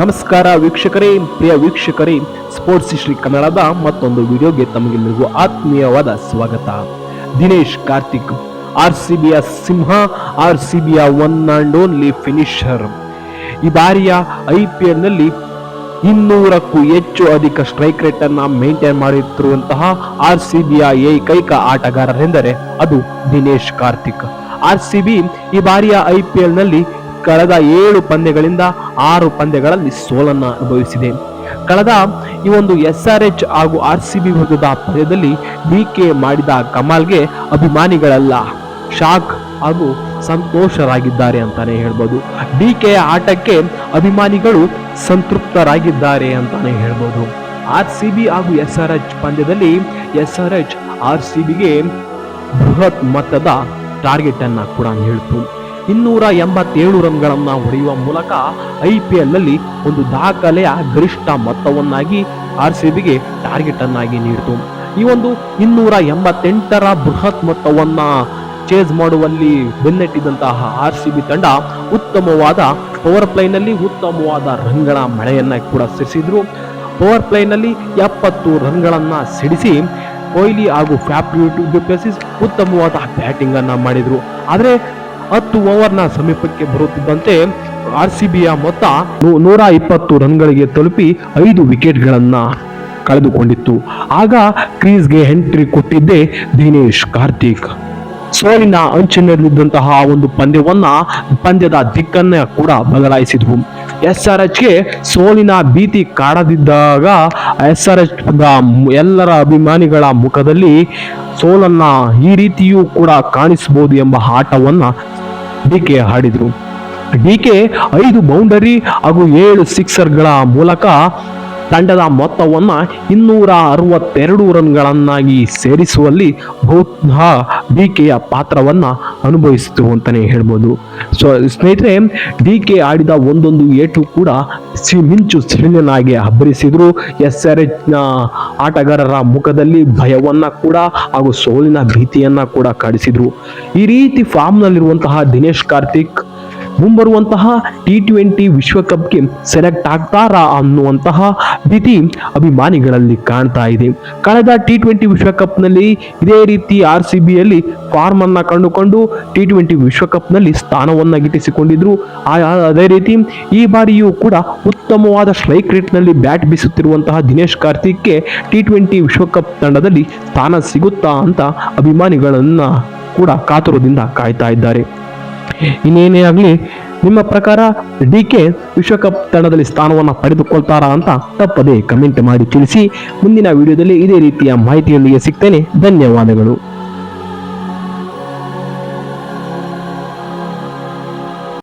ನಮಸ್ಕಾರ ವೀಕ್ಷಕರೇ, ಪ್ರಿಯ ವೀಕ್ಷಕರೇ ಸ್ಪೋರ್ಟ್ಸ್ ಶ್ರೀ ಕನ್ನಡದ ಮತ್ತೊಂದು ವಿಡಿಯೋಗೆ ತಮಗೆಲ್ಲರಿಗೂ ಆತ್ಮೀಯವಾದ ಸ್ವಾಗತ. ದಿನೇಶ್ ಕಾರ್ತಿಕ್ ಆರ್ ಸಿ ಬಿಯ ಸಿಂಹ ಆರ್ ಸಿ ಬಿಯ ಒನ್ ಅಂಡ್ ಓನ್ಲಿ ಫಿನಿಷರ್ ಈ ಬಾರಿಯ ಐ ಪಿ ಎಲ್ನಲ್ಲಿ ಇನ್ನೂರಕ್ಕೂ ಹೆಚ್ಚು ಅಧಿಕ ಸ್ಟ್ರೈಕ್ ರೇಟ್ ಅನ್ನ ಮೇಂಟೈನ್ ಮಾಡುತ್ತಿರುವಂತಹ ಆರ್ ಸಿ ಬಿಯ ಏಕೈಕ ಆಟಗಾರರೆಂದರೆ ಅದು Dinesh Karthik. R C B ಈ ಬಾರಿಯ ಐ ಪಿ ಎಲ್ನಲ್ಲಿ ಕಳೆದ ಏಳು ಪಂದ್ಯಗಳಿಂದ ಆರು ಪಂದ್ಯಗಳಲ್ಲಿ ಸೋಲನ್ನ ಅನುಭವಿಸಿದೆ. ಕಳೆದ ಈ ಒಂದು ಎಸ್ ಆರ್ ಎಚ್ ಹಾಗೂ ಆರ್ ಸಿ ಬಿ ವಿರುದ್ಧದ ಪಂದ್ಯದಲ್ಲಿ ಡಿ ಕೆ ಮಾಡಿದ ಕಮಾಲ್ಗೆ ಅಭಿಮಾನಿಗಳೆಲ್ಲ. ಶಾಕ್ ಹಾಗೂ ಸಂತೋಷರಾಗಿದ್ದಾರೆ ಅಂತಾನೆ ಹೇಳ್ಬೋದು. ಡಿ ಕೆ ಆಟಕ್ಕೆ ಅಭಿಮಾನಿಗಳು ಸಂತೃಪ್ತರಾಗಿದ್ದಾರೆ ಅಂತಾನೆ ಹೇಳ್ಬೋದು. ಆರ್ ಸಿ ಬಿ ಹಾಗೂ ಎಸ್ ಆರ್ ಎಚ್ ಪಂದ್ಯದಲ್ಲಿ S R H R C ಬಿಗೆ ಬೃಹತ್ ಮೊತ್ತದ ಟಾರ್ಗೆಟ್ ಅನ್ನ ಕೂಡ ನೀಡಿತು ಇನ್ನೂರ ಎಂಬತ್ತೇಳು ರನ್ಗಳನ್ನ ಹೊಡೆಯುವ ಮೂಲಕ ಐ ಪಿ ಎಲ್ ಅಲ್ಲಿ ಒಂದು ದಾಖಲೆಯ ಗರಿಷ್ಠ ಮೊತ್ತವನ್ನಾಗಿ ಆರ್ ಸಿ ಬಿಗೆ ಟಾರ್ಗೆಟ್ ಅನ್ನಾಗಿ ನೀಡಿತು. ಈ ಒಂದು ಇನ್ನೂರ ಎಂಬತ್ತೆಂಟರ ಬೃಹತ್ ಮೊತ್ತವನ್ನ ಚೇಸ್ ಮಾಡುವಲ್ಲಿ ಬೆನ್ನಟ್ಟಿದಂತಹ ಆರ್ ಸಿ ಬಿ ತಂಡ ಉತ್ತಮವಾದ ಪವರ್ ಪ್ಲೇನಲ್ಲಿ ಉತ್ತಮವಾದ ರನ್ಗಳ ಮಳೆಯನ್ನು ಕೂಡ ಸಿಡಿಸಿದ್ರು. ಪವರ್ ಪ್ಲೇನಲ್ಲಿ ಎಪ್ಪತ್ತು ರನ್ಗಳನ್ನು ಸಿಡಿಸಿ ಕೊಹ್ಲಿ ಹಾಗೂ ಫ್ಯಾಪ್ ಡುಪ್ಲೆಸಿಸ್ ಉತ್ತಮವಾದ ಬ್ಯಾಟಿಂಗನ್ನು ಮಾಡಿದರು. ಆದರೆ ಹತ್ತು ಓವರ್ನ ಸಮೀಪಕ್ಕೆ ಬರುತ್ತಿದ್ದಂತೆ ಆರ್ ಸಿ ಬಿಯ ಮೊತ್ತ ನೂರ ಇಪ್ಪತ್ತು ರನ್ಗಳಿಗೆ ತಲುಪಿ ಐದು ವಿಕೆಟ್ಗಳನ್ನು ಕಳೆದುಕೊಂಡಿತ್ತು. ಆಗ ಕ್ರೀಸ್ಗೆ ಎಂಟ್ರಿ ಕೊಟ್ಟಿದ್ದೆ ದಿನೇಶ್ ಕಾರ್ತಿಕ್. ಸೋಲಿನ ಅಂಚಿನಲ್ಲಿದ್ದಂತಹ ಒಂದು ಪಂದ್ಯವನ್ನ ಪಂದ್ಯದ ದಿಕ್ಕನ್ನ ಕೂಡ ಬದಲಾಯಿಸಿದ್ವು. ಎಸ್ ಆರ್ ಎಚ್ಗೆ ಸೋಲಿನ ಭೀತಿ ಕಾಡದಿದ್ದಾಗ ಎಸ್ ಆರ್ ಎಚ್ ಎಲ್ಲರ ಅಭಿಮಾನಿಗಳ ಮುಖದಲ್ಲಿ ಸೋಲನ್ನ ಈ ರೀತಿಯೂ ಕೂಡ ಕಾಣಿಸಬಹುದು ಎಂಬ ಆಟವನ್ನ ಡಿ ಕೆ ಆಡಿದ್ರು. ಡಿ ಕೆ ಐದು ಬೌಂಡರಿ ಹಾಗೂ ಏಳು ಸಿಕ್ಸರ್ಗಳ ಮೂಲಕ ತಂಡದ ಮೊತ್ತವನ್ನು ಇನ್ನೂರ ಅರವತ್ತೆರಡು ರನ್ಗಳನ್ನಾಗಿ ಸೇರಿಸುವಲ್ಲಿ ಬಹುತಃ ಡಿ ಕೆಯ ಪಾತ್ರವನ್ನು ಅನುಭವಿಸಿತು ಅಂತಲೇ ಹೇಳ್ಬೋದು. ಸೊ, ಸ್ನೇಹಿತರೆ ಡಿ ಕೆ ಆಡಿದ ಒಂದೊಂದು ಏಟು ಕೂಡ ಸಿ, ಮಿಂಚು ಸಿಡಿಲನಾಗಿ ಅಬ್ಬರಿಸಿದ್ರು. ಎಸ್ ಆರ್ ಎಚ್ನ ಆಟಗಾರರ ಮುಖದಲ್ಲಿ ಭಯವನ್ನ ಕೂಡ ಹಾಗೂ ಸೋಲಿನ ಭೀತಿಯನ್ನ ಕೂಡ ಕಾಡಿಸಿದ್ರು. ಈ ರೀತಿ ಫಾರ್ಮ್ನಲ್ಲಿರುವಂತಹ ದಿನೇಶ್ ಕಾರ್ತಿಕ್ ಮುಂಬರುವಂತಹ ಟಿ ಟ್ವೆಂಟಿ ವಿಶ್ವಕಪ್ಗೆ ಸೆಲೆಕ್ಟ್ ಆಗ್ತಾರಾ ಅನ್ನುವಂತಹ ಭೀತಿ ಅಭಿಮಾನಿಗಳಲ್ಲಿ ಕಾಣ್ತಾ ಇದೆ. ಕಳೆದ ಟಿ ಟ್ವೆಂಟಿ ವಿಶ್ವಕಪ್ನಲ್ಲಿ ಇದೇ ರೀತಿ ಆರ್ ಸಿ ಬಿಯಲ್ಲಿ ಫಾರ್ಮ್ ಅನ್ನ ಕಂಡುಕೊಂಡು ಟಿ ಟ್ವೆಂಟಿ ವಿಶ್ವಕಪ್ನಲ್ಲಿ ಸ್ಥಾನವನ್ನ ಗಿಟ್ಟಿಸಿಕೊಂಡಿದ್ರು. ಅದೇ ರೀತಿ ಈ ಬಾರಿಯೂ ಕೂಡ ಉತ್ತಮವಾದ ಸ್ಟ್ರೈಕ್ ರೇಟ್ನಲ್ಲಿ ಬ್ಯಾಟ್ ಬೀಸುತ್ತಿರುವಂತಹ ದಿನೇಶ್ ಕಾರ್ತಿಕ್ಗೆ ಟಿ ಟ್ವೆಂಟಿ ವಿಶ್ವಕಪ್ ತಂಡದಲ್ಲಿ ಸ್ಥಾನ ಸಿಗುತ್ತಾ ಅಂತ ಅಭಿಮಾನಿಗಳನ್ನು ಕೂಡ ಕಾತುರದಿಂದ ಕಾಯ್ತಾ ಇದ್ದಾರೆ. ಇನ್ನೇನೇ ಆಗಲಿ, ನಿಮ್ಮ ಪ್ರಕಾರ ಡಿ ಕೆ ವಿಶ್ವಕಪ್ ತಂಡದಲ್ಲಿ ಸ್ಥಾನವನ್ನು ಪಡೆದುಕೊಳ್ತಾರಾ ಅಂತ ತಪ್ಪದೇ ಕಮೆಂಟ್ ಮಾಡಿ ತಿಳಿಸಿ. ಮುಂದಿನ ವಿಡಿಯೋದಲ್ಲಿ ಇದೇ ರೀತಿಯ ಮಾಹಿತಿಯೊಂದಿಗೆ ಸಿಗ್ತೇನೆ. ಧನ್ಯವಾದಗಳು.